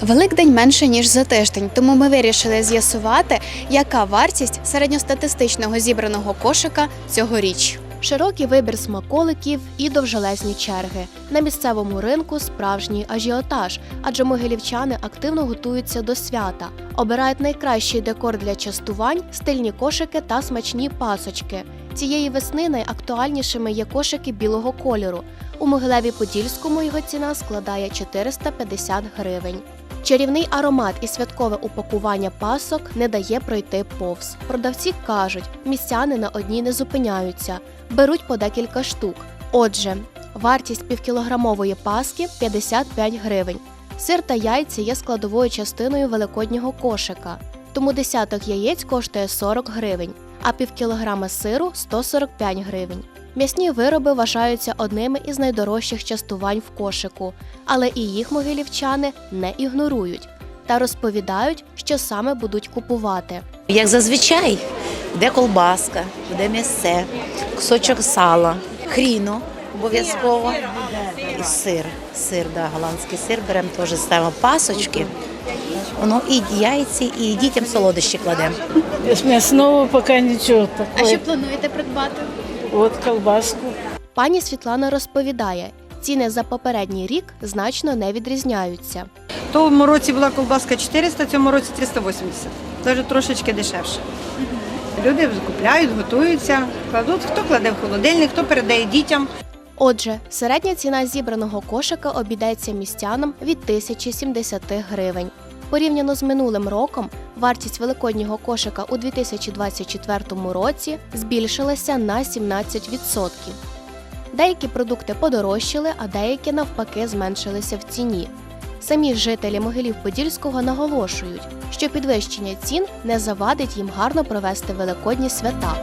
Великдень менше ніж за тиждень, тому ми вирішили з'ясувати, яка вартість середньостатистичного зібраного кошика цьогоріч. Широкий вибір смаколиків і довжелезні черги. На місцевому ринку справжній ажіотаж, адже могилівчани активно готуються до свята, обирають найкращий декор для частувань, стильні кошики та смачні пасочки. Цієї весни найактуальнішими є кошики білого кольору. У Могилеві Подільському його ціна складає 450 гривень. Чарівний аромат і святкове упакування пасок не дає пройти повз. Продавці кажуть, містяни на одній не зупиняються, беруть по декілька штук. Отже, вартість півкілограмової паски 55 гривень. Сир та яйця є складовою частиною великоднього кошика, тому десяток яєць коштує 40 гривень, а півкілограма сиру 145 гривень. М'ясні вироби вважаються одними із найдорожчих частувань в кошику, але і їх могилівчани не ігнорують та розповідають, що саме будуть купувати. Як зазвичай, де колбаска, де м'ясце, кусочок сала, хріно обов'язково. І сир, сир, да, голландський сир беремо теж ставимо пасочки. Воно і яйці, і дітям солодощі кладемо. З м'ясного поки нічого такого. плануєте придбати? От колбаску. Пані Світлана розповідає, ціни за попередній рік значно не відрізняються. В тому році була колбаска 400, в цьому році 380. Навіть трошечки дешевше. Люди купляють, готуються, кладуть, хто кладе в холодильник, хто передає дітям. Отже, середня ціна зібраного кошика обійдеться містянам від 1070 гривень. Порівняно з минулим роком, вартість великоднього кошика у 2024 році збільшилася на 17%. Деякі продукти подорожчали, а деякі навпаки зменшилися в ціні. Самі жителі Могилів Подільського наголошують, що підвищення цін не завадить їм гарно провести великодні свята.